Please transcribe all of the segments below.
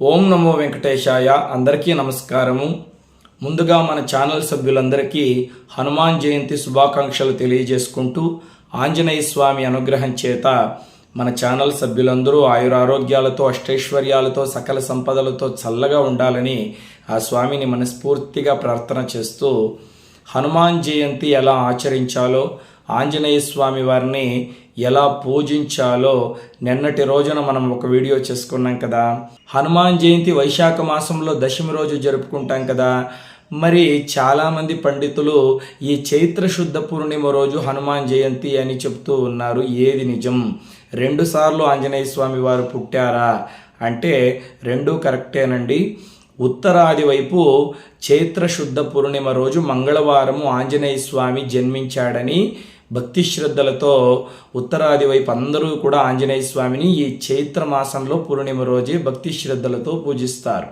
ఓం నమో వెంకటేశాయ అందరికీ నమస్కారము. ముందుగా మన ఛానల్ సభ్యులందరికీ హనుమాన్ జయంతి శుభాకాంక్షలు తెలియజేసుకుంటూ ఆంజనేయ స్వామి అనుగ్రహం చేత మన ఛానల్ సభ్యులందరూ ఆయురారోగ్యాలతో అష్టైశ్వర్యాలతో సకల సంపదలతో చల్లగా ఉండాలని ఆ స్వామిని మనస్ఫూర్తిగా ప్రార్థన చేస్తూ హనుమాన్ జయంతి ఎలా ఆచరించాలో ఆంజనేయ స్వామి వారిని ఎలా పూజించాలో నిన్నటి రోజున మనం ఒక వీడియో చేసుకున్నాం కదా. హనుమాన్ జయంతి వైశాఖ మాసంలో దశమి రోజు జరుపుకుంటాం కదా. మరి చాలామంది పండితులు ఈ చైత్ర శుద్ధ పూర్ణిమ రోజు హనుమాన్ జయంతి అని చెప్తూ ఉన్నారు. ఏది నిజం? రెండుసార్లు ఆంజనేయ స్వామి వారు పుట్టారా? అంటే రెండు కరెక్టేనండి. ఉత్తరాది వైపు చైత్ర శుద్ధ పూర్ణిమ రోజు మంగళవారము ఆంజనేయ స్వామి జన్మించాడని భక్తి శ్రద్ధలతో ఉత్తరాది వైపు అందరూ కూడా ఆంజనేయ స్వామిని ఈ చైత్ర మాసంలో పూర్ణిమ రోజే భక్తి శ్రద్ధలతో పూజిస్తారు.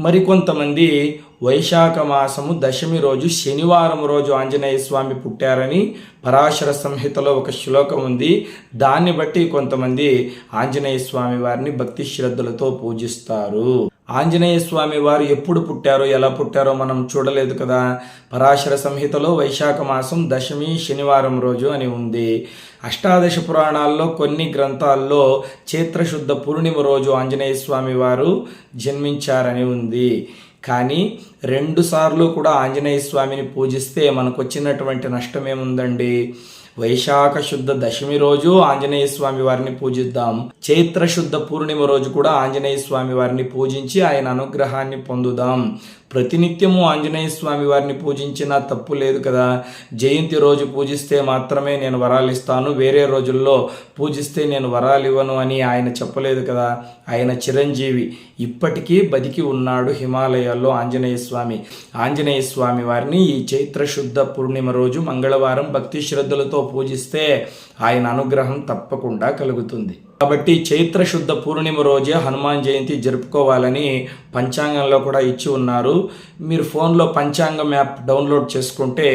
మరికొంతమంది వైశాఖ మాసము దశమి రోజు శనివారం రోజు ఆంజనేయ స్వామి పుట్టారని పరాశర సంహితలో ఒక శ్లోకం ఉంది. దాన్ని బట్టి కొంతమంది ఆంజనేయ స్వామి వారిని భక్తి శ్రద్ధలతో పూజిస్తారు. ఆంజనేయ స్వామి వారు ఎప్పుడు పుట్టారో ఎలా పుట్టారో మనం చూడలేదు కదా. పరాశర సంహితలో వైశాఖ మాసం దశమి శనివారం రోజు అని ఉంది. అష్టాదశ పురాణాల్లో కొన్ని గ్రంథాల్లో చైత్రశుద్ధ పూర్ణిమ రోజు ఆంజనేయ స్వామి వారు జన్మించారని ఉంది. కానీ రెండుసార్లు కూడా ఆంజనేయ స్వామిని పూజిస్తే మనకు వచ్చినటువంటి నష్టమేముందండి? వైశాఖ శుద్ధ దశమి రోజు ఆంజనేయ స్వామి వారిని పూజిద్దాం. చైత్ర శుద్ధ పూర్ణిమ రోజు కూడా ఆంజనేయ స్వామి వారిని పూజించి ఆయన అనుగ్రహాన్ని పొందుదాం. ప్రతినిత్యము ఆంజనేయ స్వామి వారిని పూజించినా తప్పు లేదు కదా. జయంతి రోజు పూజిస్తే మాత్రమే నేను వరాలు ఇస్తాను. వేరే రోజుల్లో పూజిస్తే నేను వరాలు ఇవ్వను అని ఆయన చెప్పలేదు కదా. ఆయన చిరంజీవి ఇప్పటికీ బతికి ఉన్నాడు హిమాలయాల్లో ఆంజనేయ స్వామి. ఆంజనేయ స్వామి వారిని ఈ చైత్ర శుద్ధ పూర్ణిమ రోజు మంగళవారం భక్తి శ్రద్ధలతో పూజిస్తే ఆయన అనుగ్రహం తప్పకుండా కలుగుతుంది. కాబట్టి చైత్ర శుద్ధ పూర్ణిమ రోజే హనుమాన్ జయంతి జరుపుకోవాలని పంచాంగంలో కూడా ఇచ్చి ఉన్నారు. మీరు ఫోన్లో పంచాంగం యాప్ డౌన్లోడ్ చేసుకుంటే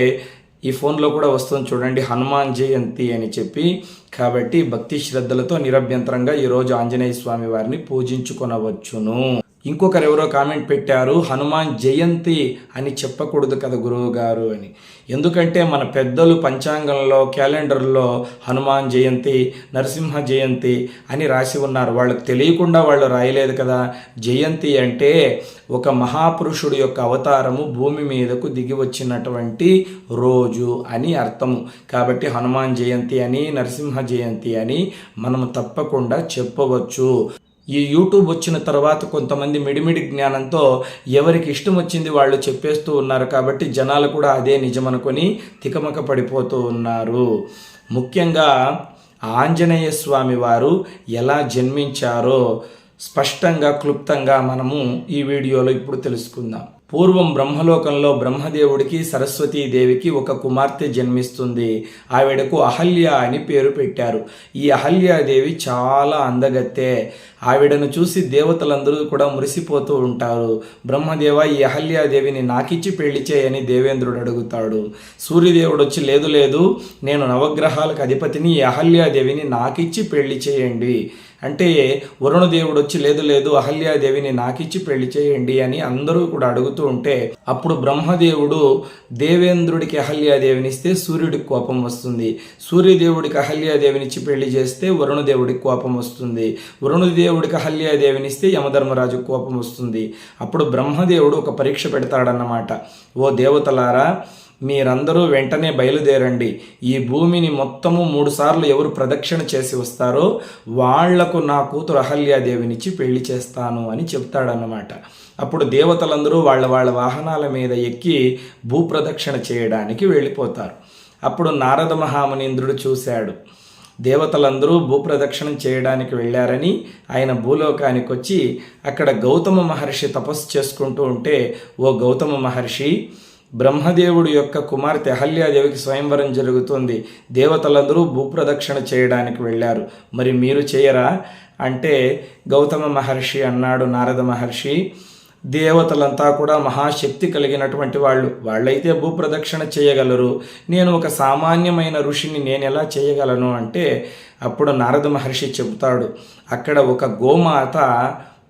ఈ ఫోన్లో కూడా వస్తుంది చూడండి హనుమాన్ జయంతి అని చెప్పి. కాబట్టి భక్తి శ్రద్ధలతో నిరభ్యంతరంగా ఈరోజు ఆంజనేయ స్వామి వారిని పూజించుకొనవచ్చును. ఇంకొకరు ఎవరో కామెంట్ పెట్టారు హనుమాన్ జయంతి అని చెప్పకూడదు కదా గురువు గారు అని. ఎందుకంటే మన పెద్దలు పంచాంగంలో క్యాలెండర్లో హనుమాన్ జయంతి నరసింహ జయంతి అని రాసి ఉన్నారు. వాళ్ళకి తెలియకుండా వాళ్ళు రాయలేదు కదా. జయంతి అంటే ఒక మహాపురుషుడు యొక్క అవతారము భూమి మీదకు దిగి వచ్చినటువంటి రోజు అని అర్థము. కాబట్టి హనుమాన్ జయంతి అని నరసింహ జయంతి అని మనము తప్పకుండా చెప్పవచ్చు. ఈ యూట్యూబ్ వచ్చిన తర్వాత కొంతమంది మిడిమిడి జ్ఞానంతో ఎవరికి ఇష్టం వచ్చింది వాళ్ళు చెప్పేస్తూ ఉన్నారు కాబట్టి జనాలు కూడా అదే నిజమనుకొని తికమక పడిపోతూ ఉన్నారు. ముఖ్యంగా ఆంజనేయ స్వామి వారు ఎలా జన్మించారో స్పష్టంగా క్లుప్తంగా మనము ఈ వీడియోలో ఇప్పుడు తెలుసుకుందాం. పూర్వం బ్రహ్మలోకంలో బ్రహ్మదేవుడికి సరస్వతీదేవికి ఒక కుమార్తె జన్మిస్తుంది. ఆవిడకు అహల్య అని పేరు పెట్టారు. ఈ అహల్యాదేవి చాలా అందగత్తే. ఆవిడను చూసి దేవతలందరూ కూడా మురిసిపోతూ ఉంటారు. బ్రహ్మదేవ ఈ అహల్యాదేవిని నాకిచ్చి పెళ్ళి చేయని దేవేంద్రుడు అడుగుతాడు. సూర్యదేవుడు వచ్చి లేదు లేదు నేను నవగ్రహాలకు అధిపతిని ఈ అహల్యాదేవిని నాకిచ్చి పెళ్ళి చేయండి. అంటే వరుణదేవుడు వచ్చి లేదు లేదు అహల్యాదేవిని నాకిచ్చి పెళ్ళి చేయండి అని అందరూ కూడా అడుగుతూ ఉంటే అప్పుడు బ్రహ్మదేవుడు దేవేంద్రుడికి అహల్యాదేవిని ఇస్తే సూర్యుడికి కోపం వస్తుంది. సూర్యదేవుడికి అహల్యాదేవినిచ్చి పెళ్ళి చేస్తే వరుణదేవుడికి కోపం వస్తుంది. వరుణదేవుడు బ్రహ్మదేవుడికి ఇస్తే యమధర్మరాజు కోపం వస్తుంది. అప్పుడు బ్రహ్మదేవుడు ఒక పరీక్ష పెడతాడన్నమాట. ఓ దేవతలారా మీరందరూ వెంటనే బయలుదేరండి. ఈ భూమిని మొత్తము మూడుసార్లు ఎవరు ప్రదక్షిణ చేసి వస్తారో వాళ్ళకు నా కూతురు అహల్యాదేవినిచ్చి పెళ్ళి చేస్తాను అని చెప్తాడన్నమాట. అప్పుడు దేవతలందరూ వాళ్ళ వాళ్ళ వాహనాల మీద ఎక్కి భూప్రదక్షిణ చేయడానికి వెళ్ళిపోతారు. అప్పుడు నారద మహామునీంద్రుడు చూశాడు. దేవతలందరూ భూప్రదక్షిణం చేయడానికి వెళ్ళారని ఆయన భూలోకానికి వచ్చి అక్కడ గౌతమ మహర్షి తపస్సు చేసుకుంటూ ఉంటే ఓ గౌతమ మహర్షి బ్రహ్మదేవుడి యొక్క కుమార్తె అహల్యాదేవికి స్వయంవరం జరుగుతుంది. దేవతలందరూ భూప్రదక్షిణ చేయడానికి వెళ్ళారు. మరి మీరు చేయరా? అంటే గౌతమ మహర్షి అన్నాడు నారద మహర్షి దేవతలంతా కూడా మహాశక్తి కలిగినటువంటి వాళ్ళు. వాళ్ళైతే భూప్రదక్షిణ చేయగలరు. నేను ఒక సామాన్యమైన ఋషిని నేను ఎలా చేయగలను అంటే అప్పుడు నారద మహర్షి చెబుతాడు అక్కడ ఒక గోమాత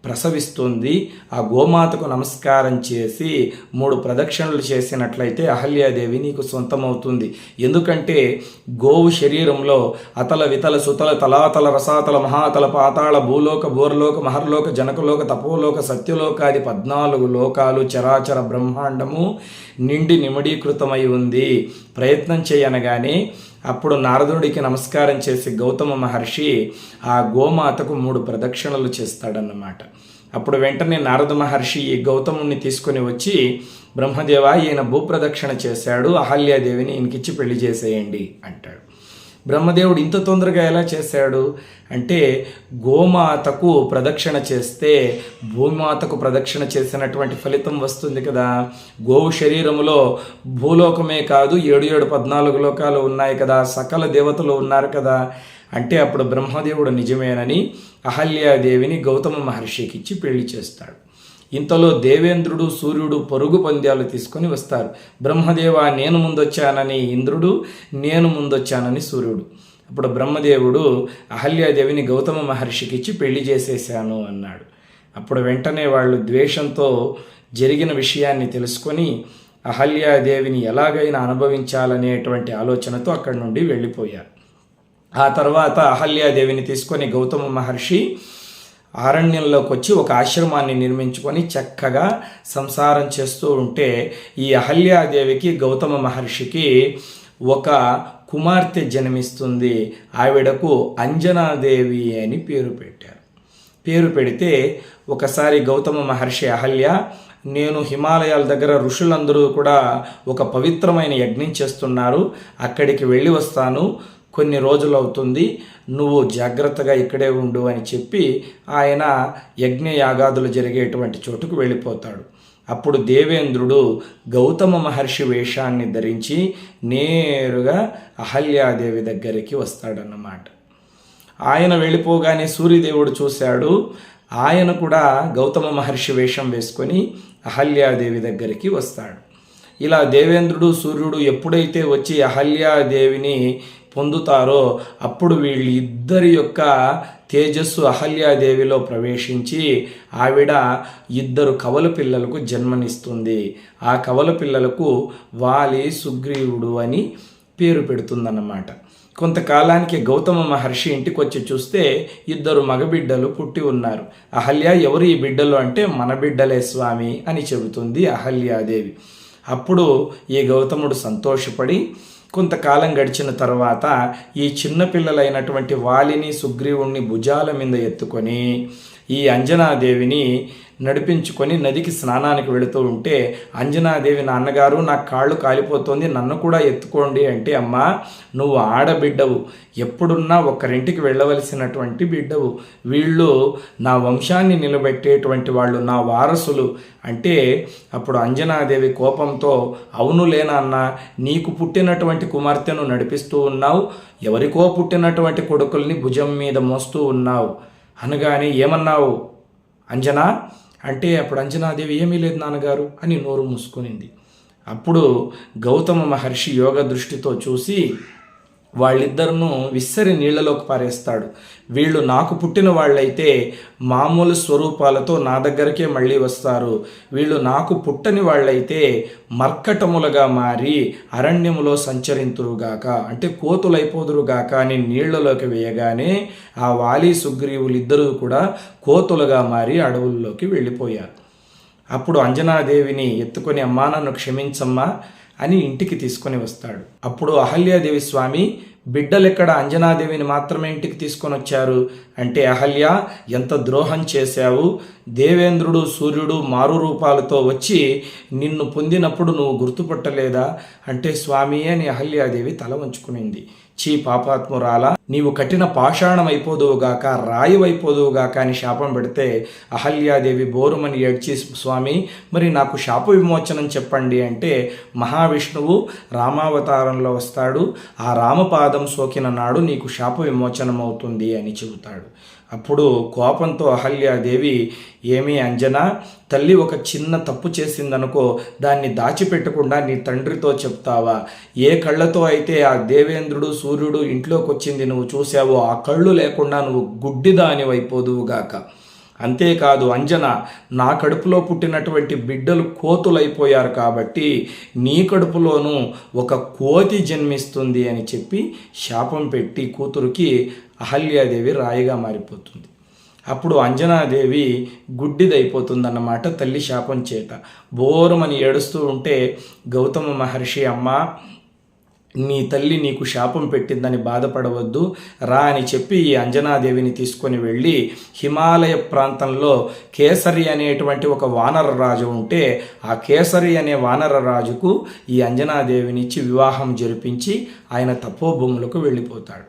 ప్రసవిస్తుంది. ఆ గోమాతకు నమస్కారం చేసి మూడు ప్రదక్షిణలు చేసినట్లయితే అహల్యాదేవి నీకు సొంతమవుతుంది. ఎందుకంటే గోవు శరీరంలో అతల వితల సుతల తలాతల రసాతల మహాతల పాతాళ భూలోక బోర్లోక మహర్లోక జనకలోక తపోలోక సత్యలోకాది పద్నాలుగు లోకాలు చరాచర బ్రహ్మాండము నిండి నిమడీకృతమై ఉంది. ప్రయత్నం చేయనగానే అప్పుడు నారదుడికి నమస్కారం చేసి గౌతమ మహర్షి ఆ గోమాతకు మూడు ప్రదక్షిణలు చేస్తాడన్నమాట. అప్పుడు వెంటనే నారద మహర్షి ఈ గౌతముని తీసుకొని వచ్చి బ్రహ్మదేవ ఈయన భూప్రదక్షిణ చేశాడు అహల్యాదేవిని ఈయనకిచ్చి పెళ్ళి చేసేయండి అంటాడు. బ్రహ్మదేవుడు ఇంత తొందరగా ఎలా చేశాడు? అంటే గోమాతకు ప్రదక్షిణ చేస్తే భూమాతకు ప్రదక్షిణ చేసినటువంటి ఫలితం వస్తుంది కదా. గోవు శరీరములో భూలోకమే కాదు ఏడు ఏడు పద్నాలుగు లోకాలు ఉన్నాయి కదా. సకల దేవతలు ఉన్నారు కదా. అంటే అప్పుడు బ్రహ్మదేవుడు నిజమేనని అహల్యాదేవిని గౌతమ మహర్షికి ఇచ్చి పెళ్ళి చేస్తాడు. ఇంతలో దేవేంద్రుడు సూర్యుడు పరుగు పంద్యాలు తీసుకొని వస్తారు. బ్రహ్మదేవ నేను ముందొచ్చానని ఇంద్రుడు నేను ముందొచ్చానని సూర్యుడు. అప్పుడు బ్రహ్మదేవుడు అహల్యాదేవిని గౌతమ మహర్షికి ఇచ్చి పెళ్ళి చేసేసాను అన్నాడు. అప్పుడు వెంటనే వాళ్ళు ద్వేషంతో జరిగిన విషయాన్ని తెలుసుకొని అహల్యాదేవిని ఎలాగైనా అనుభవించాలనేటువంటి ఆలోచనతో అక్కడి నుండి వెళ్ళిపోయారు. ఆ తర్వాత అహల్యాదేవిని తీసుకొని గౌతమ మహర్షి అరణ్యంలోకి వచ్చి ఒక ఆశ్రమాన్ని నిర్మించుకొని చక్కగా సంసారం చేస్తూ ఉంటే ఈ అహల్యాదేవికి గౌతమ మహర్షికి ఒక కుమార్తె జన్మిస్తుంది. ఆవిడకు అంజనాదేవి అని పేరు పెట్టారు. పేరు పెడితే ఒకసారి గౌతమ మహర్షి అహల్య నేను హిమాలయాల దగ్గర ఋషులందరూ కూడా ఒక పవిత్రమైన యజ్ఞం చేస్తున్నారు. అక్కడికి వెళ్ళి వస్తాను. కొన్ని రోజులు అవుతుంది నువ్వు జాగ్రత్తగా ఇక్కడే ఉండు అని చెప్పి ఆయన యజ్ఞ యాగాదులు జరిగేటువంటి చోటుకు వెళ్ళిపోతాడు. అప్పుడు దేవేంద్రుడు గౌతమ మహర్షి వేషాన్ని ధరించి నేరుగా అహల్యాదేవి దగ్గరికి వస్తాడన్నమాట. ఆయన వెళ్ళిపోగానే సూర్యదేవుడు చూశాడు ఆయన కూడా గౌతమ మహర్షి వేషం వేసుకొని అహల్యాదేవి దగ్గరికి వస్తాడు. ఇలా దేవేంద్రుడు సూర్యుడు ఎప్పుడైతే వచ్చి అహల్యాదేవిని పొందుతారో అప్పుడు వీళ్ళిద్దరి యొక్క తేజస్సు అహల్యాదేవిలో ప్రవేశించి ఆవిడ ఇద్దరు కవల పిల్లలకు జన్మనిస్తుంది. ఆ కవల పిల్లలకు వాలి సుగ్రీవుడు అని పేరు పెడుతుందన్నమాట. కొంతకాలానికి గౌతమ మహర్షి ఇంటికి వచ్చి చూస్తే ఇద్దరు మగబిడ్డలు పుట్టి ఉన్నారు. అహల్య ఎవరు ఈ బిడ్డలు అంటే మన బిడ్డలే స్వామి అని చెబుతుంది అహల్యాదేవి. అప్పుడు ఈ గౌతముడు సంతోషపడి కొంతకాలం గడిచిన తర్వాత ఈ చిన్నపిల్లలైనటువంటి వాలిని సుగ్రీవుణ్ణి భుజాల మీద ఎత్తుకొని ఈ అంజనాదేవిని నడిపించుకొని నదికి స్నానానికి వెళుతూ ఉంటే అంజనాదేవి నాన్నగారు నా కాళ్ళు కాలిపోతుంది నన్ను కూడా ఎత్తుకోండి అంటే అమ్మా నువ్వు ఆడబిడ్డవు. ఎప్పుడున్నా ఒక్కరింటికి వెళ్ళవలసినటువంటి బిడ్డవు. వీళ్ళు నా వంశాన్ని నిలబెట్టేటువంటి వాళ్ళు నా వారసులు. అంటే అప్పుడు అంజనాదేవి కోపంతో అవును లేనన్న నీకు పుట్టినటువంటి కుమార్తెను నడిపిస్తూ ఉన్నావు. ఎవరికో పుట్టినటువంటి కొడుకుల్ని భుజం మీద మోస్తూ ఉన్నావు. అనగానే ఏమన్నావు? అంజనా? అంటే అప్పుడు అంజనాదేవి ఏమీ లేదు నాన్నగారు అని నోరు మూసుకునింది. అప్పుడు గౌతమ మహర్షి యోగ దృష్టితో చూసి వాళ్ళిద్దరును విస్సరి నీళ్ళలోకి పారేస్తాడు. వీళ్ళు నాకు పుట్టిన వాళ్ళైతే మామూలు స్వరూపాలతో నా దగ్గరకే మళ్ళీ వస్తారు. వీళ్ళు నాకు పుట్టని వాళ్ళైతే మర్కటములుగా మారి అరణ్యములో సంచరింతురుగాక అంటే కోతులైపోదురుగాక అని నీళ్ళలోకి వేయగానే ఆ వాలి సుగ్రీవులిద్దరూ కూడా కోతులుగా మారి అడవుల్లోకి వెళ్ళిపోయారు. అప్పుడు అంజనాదేవిని ఎత్తుకొని అమ్మా నన్ను క్షమించమ్మా. అని ఇంటికి తీసుకొని వస్తాడు. అప్పుడు అహల్యాదేవి స్వామి బిడ్డలెక్కడ అంజనాదేవిని మాత్రమే ఇంటికి తీసుకొని వచ్చారు? అంటే అహల్య ఎంత ద్రోహం చేశావు? దేవేంద్రుడు సూర్యుడు మారు రూపాలతో వచ్చి నిన్ను పొందినప్పుడు నువ్వు గుర్తుపట్టలేదా? అంటే స్వామి అని అహల్యాదేవి తల వంచుకునింది. చీ పాపాత్మురాల నీవు కఠిన పాషాణం రాయివైపోదువుగాక రాయి అని శాపం పెడితే అహల్యాదేవి బోరుమని ఏడ్చి స్వామి మరి నాకు శాప విమోచనం చెప్పండి అంటే మహావిష్ణువు రామావతారంలో వస్తాడు. ఆ రామపాదం సోకిన నాడు నీకు శాప విమోచనం అవుతుంది అని చెబుతాడు. అప్పుడు కోపంతో అహల్యాదేవి ఏమీ అంజన? తల్లి ఒక చిన్న తప్పు చేసిందనుకో దాన్ని దాచిపెట్టకుండా నీ తండ్రితో చెప్తావా? ఏ కళ్ళతో అయితే ఆ దేవేంద్రుడు సూర్యుడు ఇంట్లోకి వచ్చింది నువ్వు చూసావో ఆ కళ్ళు లేకుండా నువ్వు గుడ్డిదానివైపోదువుగాక. గాక అంతేకాదు అంజన నా కడుపులో పుట్టినటువంటి బిడ్డలు కోతులైపోయారు కాబట్టి నీ కడుపులోనూ ఒక కోతి జన్మిస్తుంది అని చెప్పి శాపం పెట్టి కూతురుకి అహల్యాదేవి రాయిగా మారిపోతుంది. అప్పుడు అంజనాదేవి గుడ్డిదైపోతుందన్నమాట తల్లి శాపం చేత. బోరమని ఏడుస్తూ ఉంటే గౌతమ మహర్షి అమ్మ నీ తల్లి నీకు శాపం పెట్టిందని బాధపడవద్దు. రా అని చెప్పి ఈ అంజనాదేవిని తీసుకొని వెళ్ళి హిమాలయ ప్రాంతంలో కేసరి అనేటువంటి ఒక వానర రాజు ఉంటే ఆ కేసరి అనే వానర రాజుకు ఈ అంజనాదేవినిచ్చి వివాహం జరిపించి ఆయన తపోభూములకు వెళ్ళిపోతాడు.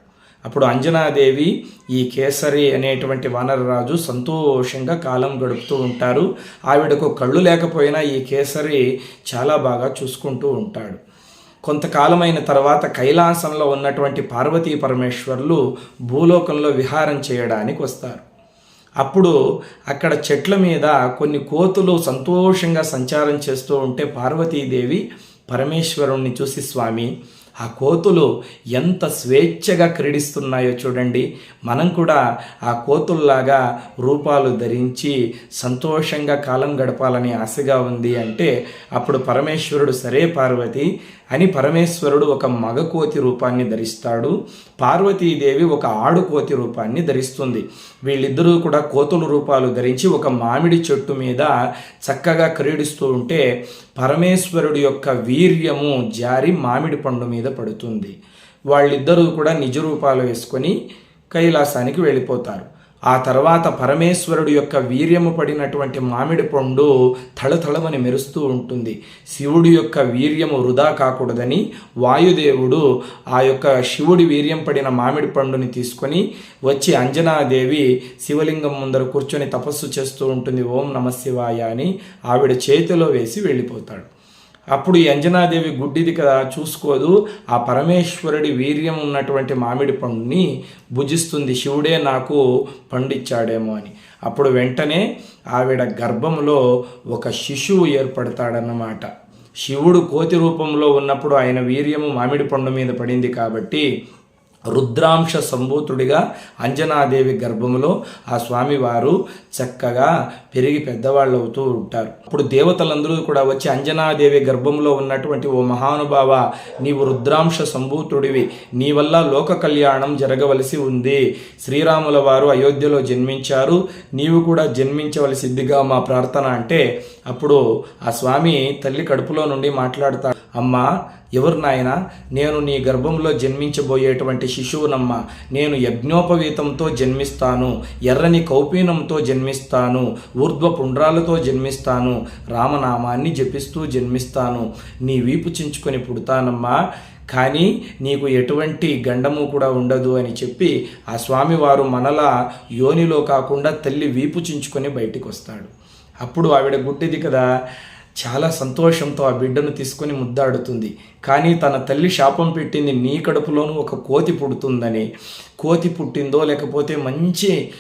అప్పుడు అంజనాదేవి ఈ కేసరి అనేటువంటి వానరరాజు సంతోషంగా కాలం గడుపుతూ ఉంటారు. ఆవిడకు కళ్ళు లేకపోయినా ఈ కేసరి చాలా బాగా చూసుకుంటూ ఉంటాడు. కొంతకాలమైన తర్వాత కైలాసంలో ఉన్నటువంటి పార్వతీ పరమేశ్వర్లు భూలోకంలో విహారం చేయడానికి వస్తారు. అప్పుడు అక్కడ చెట్ల మీద కొన్ని కోతులు సంతోషంగా సంచారం చేస్తూ ఉంటే పార్వతీదేవి పరమేశ్వరుణ్ణి చూసి స్వామి ఆ కోతులు ఎంత స్వేచ్ఛగా క్రీడిస్తున్నాయో చూడండి. మనం కూడా ఆ కోతుల్లాగా రూపాలు ధరించి సంతోషంగా కాలం గడపాలని ఆశగా ఉంది అంటే అప్పుడు పరమేశ్వరుడు సరే పార్వతి అని పరమేశ్వరుడు ఒక మగకోతి రూపాన్ని ధరిస్తాడు. పార్వతీదేవి ఒక ఆడుకోతి రూపాన్ని ధరిస్తుంది. వీళ్ళిద్దరూ కూడా కోతుల రూపాలు ధరించి ఒక మామిడి చెట్టు మీద చక్కగా క్రీడిస్తూ ఉంటే పరమేశ్వరుడు యొక్క వీర్యము జారి మామిడి పండు మీద పడుతుంది. వాళ్ళిద్దరూ కూడా నిజ రూపాలు వేసుకొని కైలాసానికి వెళ్ళిపోతారు. ఆ తర్వాత పరమేశ్వరుడు యొక్క వీర్యము పడినటువంటి మామిడి పండు థళథళమని మెరుస్తూ ఉంటుంది. శివుడి యొక్క వీర్యము వృధా కాకూడదని వాయుదేవుడు ఆ యొక్క శివుడి వీర్యం పడిన మామిడి పండుని తీసుకొని వచ్చి అంజనాదేవి శివలింగం ముందర కూర్చొని తపస్సు చేస్తూ ఉంటుంది. ఓం నమ శివాయ అని ఆవిడ చేతిలో వేసి వెళ్ళిపోతాడు. అప్పుడు ఈ అంజనాదేవి గుడ్డిది కదా చూసుకోదు. ఆ పరమేశ్వరుడి వీర్యం ఉన్నటువంటి మామిడి పండుని భుజిస్తుంది. శివుడే నాకు పండిచ్చాడేమో అని. అప్పుడు వెంటనే ఆవిడ గర్భంలో ఒక శిశువు ఏర్పడతాడన్నమాట. శివుడు కోతి రూపంలో ఉన్నప్పుడు ఆయన వీర్యము మామిడి పండు మీద పడింది కాబట్టి రుద్రాంశ సంభూతుడిగా అంజనాదేవి గర్భములో ఆ స్వామివారు చక్కగా పెరిగి పెద్దవాళ్ళు అవుతూ ఉంటారు. అప్పుడు దేవతలందరూ కూడా వచ్చి అంజనాదేవి గర్భంలో ఉన్నటువంటి ఓ మహానుభావ నీవు రుద్రాంశ సంభూతుడివి నీ వల్ల లోక కళ్యాణం జరగవలసి ఉంది. శ్రీరాముల వారు అయోధ్యలో జన్మించారు. నీవు కూడా జన్మించవలసిద్దిగా మా ప్రార్థన అంటే అప్పుడు ఆ స్వామి తల్లి కడుపులో నుండి మాట్లాడతాడు. అమ్మా ఎవరు నాయన? నేను నీ గర్భంలో జన్మించబోయేటువంటి శిశువునమ్మ. నేను యజ్ఞోపవీతంతో జన్మిస్తాను ఎర్రని కౌపీనంతో జన్మిస్తాను ఊర్ధ్వ పుండ్రాలతో జన్మిస్తాను రామనామాన్ని జపిస్తూ జన్మిస్తాను. నీ వీపు చించుకొని పుడతానమ్మా. కానీ నీకు ఎటువంటి గండము కూడా ఉండదు అని చెప్పి ఆ స్వామివారు మనలా యోనిలో కాకుండా తల్లి వీపు చించుకొని బయటికి వస్తాడు అప్పుడు ఆవిడ గుడ్డిది కదా. చాలా సంతోషంతో ఆ బిడ్డను తీసుకొని ముద్దాడుతుంది. కానీ తన తల్లి శాపం పెట్టింది నీ కడుపులోనూ ఒక కోతి పుడుతుందని. కోతి పుట్టిందో లేకపోతే మంచి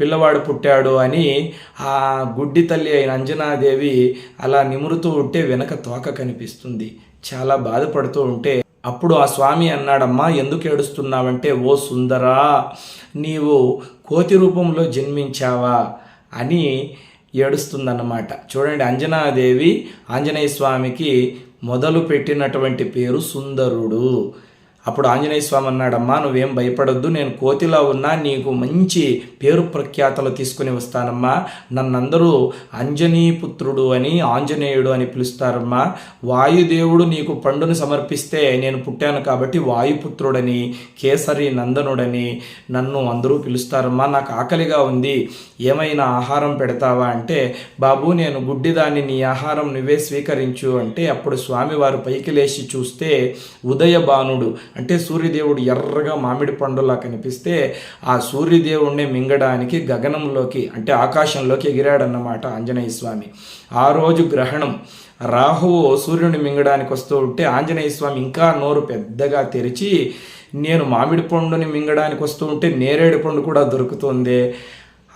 పిల్లవాడు పుట్టాడు అని ఆ గుడ్డి తల్లి అయిన అంజనాదేవి అలా నిమురుతూ ఉంటే వెనక తోక కనిపిస్తుంది. చాలా బాధపడుతూ ఉంటే అప్పుడు ఆ స్వామి అన్నాడమ్మా ఎందుకు ఏడుస్తున్నావంటే ఓ సుందరా నీవు కోతి రూపంలో జన్మించావా? అని ఏడుస్తుందన్నమాట. చూడండి అంజనాదేవి ఆంజనేయ స్వామికి మొదలు పెట్టినటువంటి పేరు సుందరుడు. అప్పుడు ఆంజనేయ స్వామి అన్నాడమ్మా నువ్వేం భయపడొద్దు నేను కోతిలా ఉన్నా నీకు మంచి పేరు ప్రఖ్యాతలు తీసుకుని వస్తానమ్మా. నన్నందరూ అంజనీపుత్రుడు అని ఆంజనేయుడు అని పిలుస్తారమ్మా. వాయుదేవుడు నీకు పండును సమర్పిస్తే నేను పుట్టాను కాబట్టి వాయుపుత్రుడని కేసరి నందనుడని నన్ను అందరూ పిలుస్తారమ్మా. నాకు ఆకలిగా ఉంది. ఏమైనా ఆహారం పెడతావా? అంటే బాబు నేను గుడ్డిదాన్ని నీ ఆహారం నువ్వే స్వీకరించు. అంటే అప్పుడు స్వామివారు పైకి లేచి చూస్తే ఉదయబానుడు అంటే సూర్యదేవుడు ఎర్రగా మామిడి పండులా కనిపిస్తే ఆ సూర్యదేవుడిని మింగడానికి గగనంలోకి అంటే ఆకాశంలోకి ఎగిరాడన్నమాట ఆంజనేయ స్వామి. ఆ రోజు గ్రహణం. రాహువు సూర్యుని మింగడానికి వస్తూ ఉంటే ఆంజనేయ స్వామి ఇంకా నోరు పెద్దగా తెరిచి నేను మామిడి పండుని మింగడానికి వస్తూ ఉంటే నేరేడు పండు కూడా దొరుకుతుంది.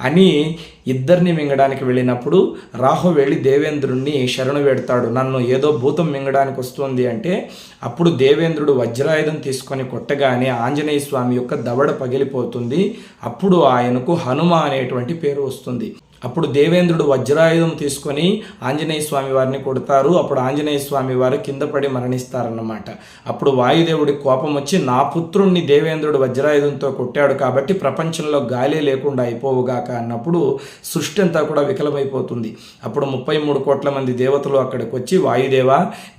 అని ఇద్దరిని మింగడానికి వెళ్ళినప్పుడు రాహు వెళ్ళి దేవేంద్రుణ్ణి శరణు పెడతాడు. నన్ను ఏదో భూతం మింగడానికి వస్తుంది అంటే అప్పుడు దేవేంద్రుడు వజ్రాయుధం తీసుకొని కొట్టగానే ఆంజనేయ స్వామి యొక్క దవడ పగిలిపోతుంది. అప్పుడు ఆయనకు హనుమ అనేటువంటి పేరు వస్తుంది. అప్పుడు దేవేంద్రుడు వజ్రాయుధం తీసుకొని ఆంజనేయ స్వామి వారిని కొడతారు. అప్పుడు ఆంజనేయ స్వామి వారు కింద పడి మరణిస్తారన్నమాట. అప్పుడు వాయుదేవుడి కోపం వచ్చి నా పుత్రుణ్ణి దేవేంద్రుడు వజ్రాయుధంతో కొట్టాడు కాబట్టి ప్రపంచంలో గాలి లేకుండా అయిపోవుగాక అన్నప్పుడు సృష్టి అంతా కూడా వికలమైపోతుంది. అప్పుడు ముప్పై మూడు కోట్ల మంది దేవతలు అక్కడికి వచ్చి వాయుదేవ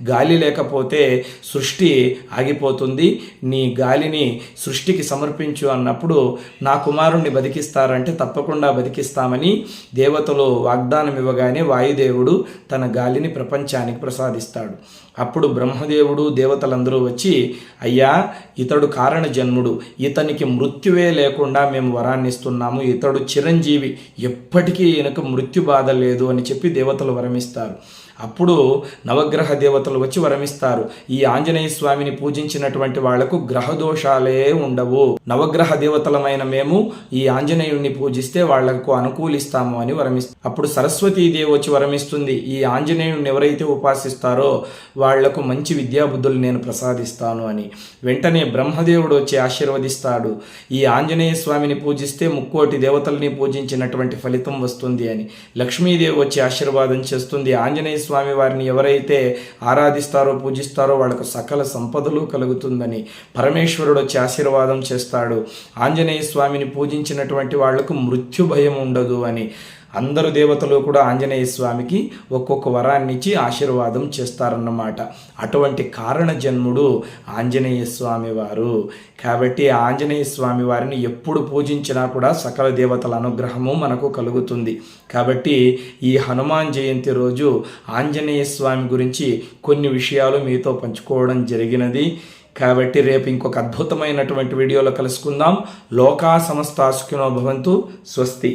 గాలి లేకపోతే సృష్టి ఆగిపోతుంది. నీ గాలిని సృష్టికి సమర్పించు అన్నప్పుడు నా కుమారుణ్ణి బతికిస్తారంటే తప్పకుండా బతికిస్తామని దేవతలు వాగ్దానం ఇవ్వగానే వాయుదేవుడు తన గాలిని ప్రపంచానికి ప్రసాదిస్తాడు. అప్పుడు బ్రహ్మదేవుడు దేవతలందరూ వచ్చి అయ్యా ఇతడు కారణ జన్ముడు ఇతనికి మృత్యువే లేకుండా మేము వరాన్ని ఇస్తున్నాము ఇతడు చిరంజీవి. ఎప్పటికీ ఈయనకు మృత్యు బాధ లేదు అని చెప్పి దేవతలు వరమిస్తారు. అప్పుడు నవగ్రహ దేవతలు వచ్చి వరమిస్తారు. ఈ ఆంజనేయ స్వామిని పూజించినటువంటి వాళ్ళకు గ్రహ దోషాలే ఉండవు. నవగ్రహ దేవతలమైన మేము ఈ ఆంజనేయుణ్ణి పూజిస్తే వాళ్ళకు అనుకూలిస్తాము అని వరమిస్తారు అప్పుడు సరస్వతీదేవి వచ్చి వరమిస్తుంది. ఈ ఆంజనేయుణ్ణి ఎవరైతే ఉపాసిస్తారో వాళ్ళకు మంచి విద్యాబుద్ధులు నేను ప్రసాదిస్తాను అని. వెంటనే బ్రహ్మదేవుడు వచ్చి ఆశీర్వదిస్తాడు. ఈ ఆంజనేయ స్వామిని పూజిస్తే ముక్కోటి దేవతల్ని పూజించినటువంటి ఫలితం వస్తుంది అని. లక్ష్మీదేవి వచ్చి ఆశీర్వాదం చేస్తుంది. ఆంజనేయ స్వామి వారిని ఎవరైతే ఆరాధిస్తారో పూజిస్తారో వాళ్ళకు సకల సంపదలు కలుగుతుందని పరమేశ్వరుడు వచ్చి ఆశీర్వాదం చేస్తాడు. ఆంజనేయ స్వామిని పూజించినటువంటి వాళ్ళకు మృత్యు భయం ఉండదు అని అందరు దేవతలు కూడా ఆంజనేయ స్వామికి ఒక్కొక్క వరాన్ని ఇచ్చి ఆశీర్వాదం చేస్తారన్నమాట. అటువంటి కారణ జన్ముడు ఆంజనేయ స్వామి వారు కాబట్టి ఆంజనేయ స్వామి వారిని ఎప్పుడు పూజించినా కూడా సకల దేవతల అనుగ్రహము మనకు కలుగుతుంది. కాబట్టి ఈ హనుమాన్ జయంతి రోజు ఆంజనేయ స్వామి గురించి కొన్ని విషయాలు మీతో పంచుకోవడం జరిగినది. కాబట్టి రేపు ఇంకొక అద్భుతమైనటువంటి వీడియోలో కలుసుకుందాం. లోకా సమస్త ఆసుకునో భవంతు. స్వస్తి.